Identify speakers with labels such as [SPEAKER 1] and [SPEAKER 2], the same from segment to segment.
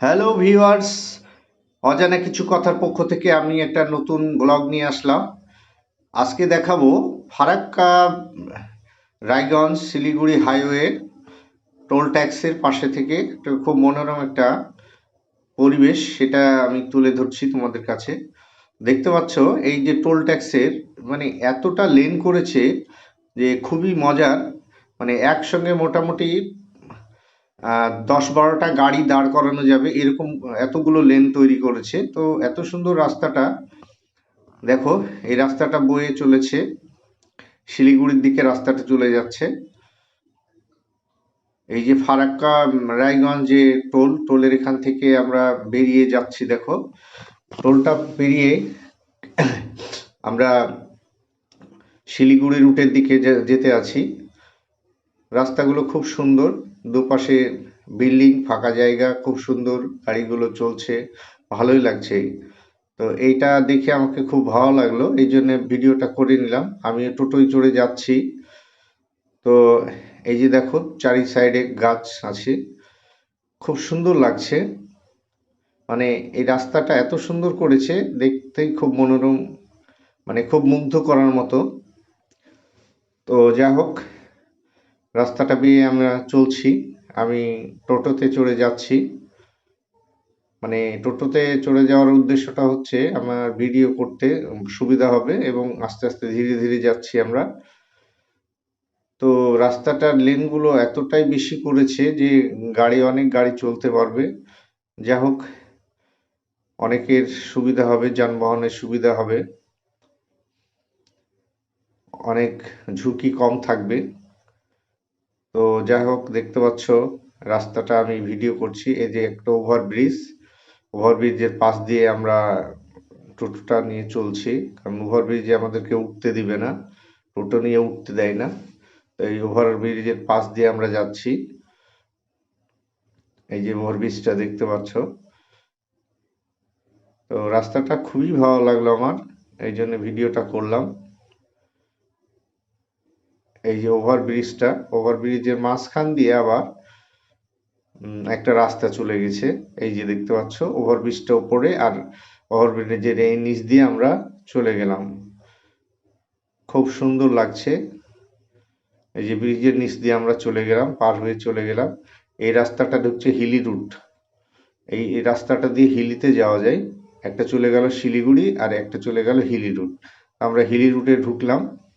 [SPEAKER 1] Hello viewers অজানা কিছু কথার পক্ষ থেকে আমি একটা নতুন ব্লগ নিয়ে আসলাম। আজকে দেখাবো ফারাক্কা রায়গঞ্জ শিলিগুড়ি হাইওয়ে টোল ট্যাক্সের পাশে থেকে একটা খুব মনোরম একটা পরিবেশ, সেটা আমি তুলে ধরছি তোমাদের কাছে। দেখতে পাচ্ছ, এই যে টোল ট্যাক্সের মানে এতটা লেন করেছে যে খুবই মজার। মানে একসঙ্গে মোটামুটি দশ বারোটা গাড়ি দাঁড় করানো যাবে, এরকম এতগুলো লেন তৈরি করেছে। তো এত সুন্দর রাস্তাটা, দেখো, এই রাস্তাটা বয়ে চলেছে, শিলিগুড়ির দিকে রাস্তাটা চলে যাচ্ছে। এই যে ফারাক্কা, রায়গঞ্জ টোল, টোলের এখান থেকে আমরা বেরিয়ে যাচ্ছি, দেখো। টোলটা পেরিয়ে আমরা শিলিগুড়ি রুটের দিকে যেতে আছি। রাস্তাগুলো খুব সুন্দর। দুপাশে বিল্ডিং, ফাঁকা জায়গা, খুব সুন্দর গাড়িগুলো চলছে, ভালোই লাগছে। তো এইটা দেখে আমাকে খুব ভালো লাগল, এই জন্য ভিডিওটা করে নিলাম। আমি টোটোয় চড়ে যাচ্ছি। তো এই যে দেখো, চারি সাইডে গাছ আছে। খুব সুন্দর লাগছে। মানে এই রাস্তাটা এত সুন্দর করেছে, দেখতেই খুব মনোরম মানে খুব মুগ্ধ করার মতো। তো যা হোক রাস্তাটা বেয়ে আমরা চলছি। আমি টোটোতে চড়ে যাচ্ছি। মানে টোটোতে চড়ে যাওয়ার উদ্দেশ্যটা হচ্ছে আমার ভিডিও করতে সুবিধা হবে এবং আস্তে আস্তে ধীরে ধীরে যাচ্ছি আমরা। তো রাস্তাটার লেনগুলো এতটাই বেশি করেছে যে গাড়ি, অনেক গাড়ি চলতে পারবে। যা হোক, অনেকের সুবিধা হবে, যানবাহনের সুবিধা হবে। অনেক ঝুঁকি কম থাকবে। তো যাই হোক, দেখতে পাচ্ছ, রাস্তাটা আমি ভিডিও করছি। এই যে একটা ওভারব্রিজ ওভারব্রিজের পাশ দিয়ে আমরা টোটোটা নিয়ে চলছি। কারণ ওভারব্রিজে আমাদেরকে উঠতে দিবে না, টোটো নিয়ে উঠতে দেয় না। তো এই ওভারব্রিজের পাশ দিয়ে আমরা যাচ্ছি। এই যে ওভারব্রিজটা দেখতে পাচ্ছ। তো রাস্তাটা খুবই ভালো লাগল আমার, এই জন্য ভিডিওটা করলাম। এই যে ওভারব্রিজটা, ওভারব্রিজের মাঝখান দিয়ে আবার একটা রাস্তা চলে গেছে। এই যে দেখতে পাচ্ছ, ওভারব্রিজটা উপরে আর ওভারব্রিজের এই নিচ দিয়ে আমরা চলে গেলাম। খুব সুন্দর লাগছে। এই যে ব্রিজের নিচ দিয়ে আমরা চলে গেলাম, পার হয়ে চলে গেলাম। এই রাস্তাটা ঢুকছে হিলি রুট। এই রাস্তাটা দিয়ে হিলিতে যাওয়া যায়। একটা চলে গেল শিলিগুড়ি আর একটা চলে গেল হিলি রুট। আমরা হিলি রুটে ঢুকলাম।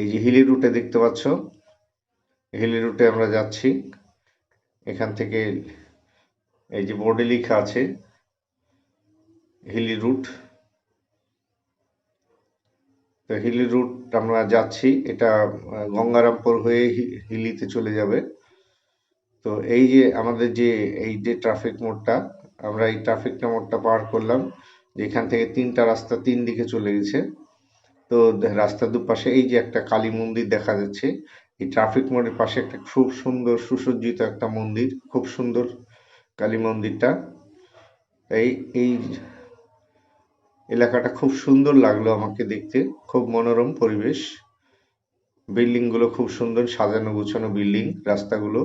[SPEAKER 1] এই যে হিলি রুটে দেখতে পাচ্ছ, হিলি রুটে আমরা যাচ্ছি। এখান থেকে এই যে বোর্ডে লেখা আছে, হিলি রুট। তো হিলি রুট আমরা যাচ্ছি, এটা গঙ্গারামপুর হয়ে হিলিতে চলে যাবে। তো এই যে আমাদের যে, এই যে ট্রাফিক মোড়টা, আমরা এই ট্রাফিক মোড়টা পার করলাম এখান থেকে তিনটা রাস্তা তিন দিকে চলে গেছে। তো রাস্তার দুপাশে এই যে একটা কালী মন্দির দেখা যাচ্ছে, এই ট্রাফিক মোড়ের পাশে একটা খুব সুন্দর সুসজ্জিত একটা মন্দির, খুব সুন্দর কালী মন্দিরটা। এই এই এলাকাটা খুব সুন্দর লাগল আমাকে দেখতে, খুব মনোরম পরিবেশ। বিল্ডিংগুলো খুব সুন্দর, সাজানো গোছানো বিল্ডিং, রাস্তাগুলো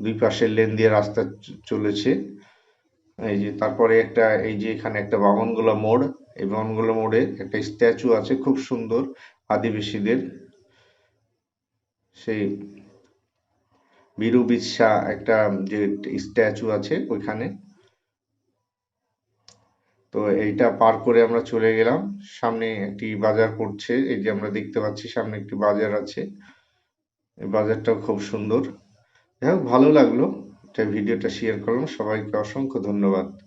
[SPEAKER 1] দুই পাশের লেন দিয়ে রাস্তা চলেছে। এই যে তারপরে একটা, এই যে এখানে একটা বামনগোলা মোড় এই বামনগোলা মোড়ে একটা স্ট্যাচু আছে, খুব সুন্দর আদিবাসীদের। সেই বীরু বিরসা একটা যে স্ট্যাচু আছে ওইখানে। তো এইটা পার করে আমরা চলে গেলাম। সামনে একটি বাজার পড়ছে, এই যে আমরা দেখতে পাচ্ছি সামনে একটি বাজার আছে। এই বাজারটাও খুব সুন্দর। যাই হোক, ভালো লাগল। এটা ভিডিওটা শেয়ার করলাম। সবাইকে অসংখ্য ধন্যবাদ।